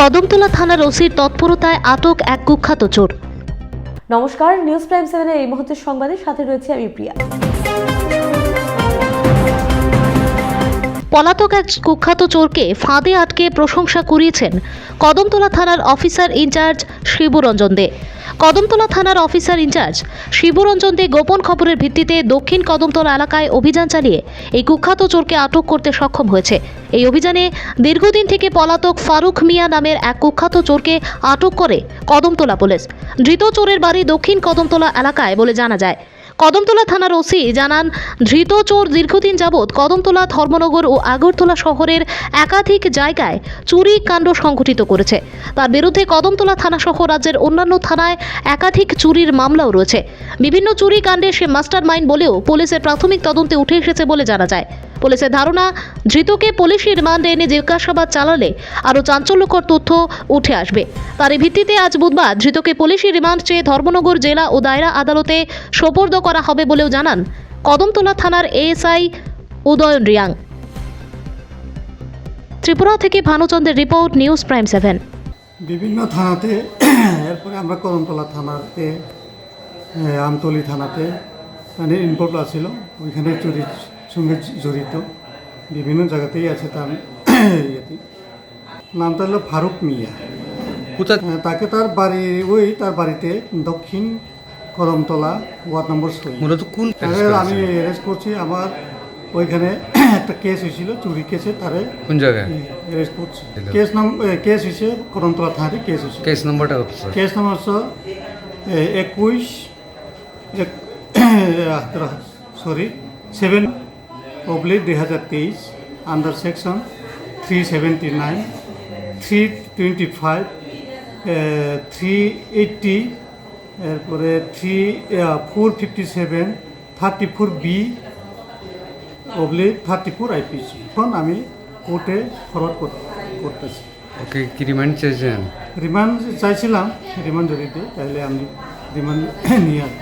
কদমতলা থানার ওসির তৎপরতায় আটক এক কুখ্যাত চোর। নমস্কার, নিউজ প্রাইম সেভেনের এই মুহূর্তের সংবাদের সাথে রয়েছে আমি প্রিয়া। পলাতক এক কুখ্যাত চোরকে ফাঁদে আটকে প্রশংসা কুড়িয়েছেন কদমতলা থানার officer in charge Shibranjan Dey. Kadamtala থানার অফিসার ইনচার্জ শিবরঞ্জন দে গোপন খবরের ভিত্তিতে দক্ষিণ কদমতলা এলাকায় অভিযান চালিয়ে এই কুখ্যাত চোরকে আটক করতে সক্ষম হয়েছে। এই অভিযানে দীর্ঘদিন থেকে পলাতক ফারুক মিয়া নামের এক কুখ্যাত চোরকে আটক করে কদমতলা পুলিশ। ধৃত চোরের বাড়ি দক্ষিণ কদমতলা এলাকায় বলে জানা যায়। কদমতলা থানার ওসি জানান, ধৃত চোর দীর্ঘদিন যাবৎ কদমতলা, ধর্মনগর ও আগরতলা শহরের একাধিক জায়গায় চুরি কাণ্ড সংঘটিত করেছে। তার বিরুদ্ধে কদমতলা থানা সহ রাজ্যের অন্যান্য থানায় একাধিক চুরির মামলাও রয়েছে। বিভিন্ন চুরি কাণ্ডে সে মাস্টার মাইন্ড বলেও পুলিশের প্রাথমিক তদন্তে উঠে এসেছে বলে জানা যায়। পুলিশের ধারণা, ধৃতকে পুলিশি রিমান্ডে এনে জিজ্ঞাসাবাদ চালালে আরও চাঞ্চল্যকর তথ্য উঠে আসবে। তার ভিত্তিতে আজ বুধবার ধৃতকে পুলিশি রিমান্ড চেয়ে ধর্মনগর জেলা ও দায়রা আদালতে সোপর্দ করা হবে বলেও জানান কদমতলা থানার এএসআই উদয়ন রিয়াং। ত্রিপুরা থেকে ভানুচন্দ্রের রিপোর্ট, নিউজ প্রাইম সেভেন। বিভিন্ন থানাতে, এরপরে আমরা কদমতলা থানাতে আমতলি থানাতে মানে ইনভলভ আছিল ওইখানে চুরির সঙ্গে জড়িত। বিভিন্ন জায়গাতেই আছে তার ইয়েতে। নামটা হলো ফারুক মিয়া। কোথায়? তাকে তার বাড়ি ওই তার বাড়িতে দক্ষিণ কদমতলা ওয়ার্ড নম্বর মূলত কোন আমি অ্যারেস্ট করছি আমার ওইখানে একটা কেস হয়েছিল চুরি কেসে তারে কোন জায়গায়? অ্যারেস্ট করছি। কেস নাম কেস হয়েছে কদমতলা থানাতে কেস হয়েছে। কেস নম্বরটা স্যার কেস নম্বর হচ্ছে একুশ সরি সেভেন অবলিক দুই হাজার তেইশ under section three seventy nine three twenty five three eighty এরপরে three four fifty seven thirty four B oblique thirty four IPC এখন আমি কোর্টে ফরওয়ার্ড করতেছি। ওকে কি রিমান্ড চেয়েছেন রিমান্ড চাইছিলাম রিমান্ড যদি তাহলে আমি রিমান্ড নিয়ে আসব।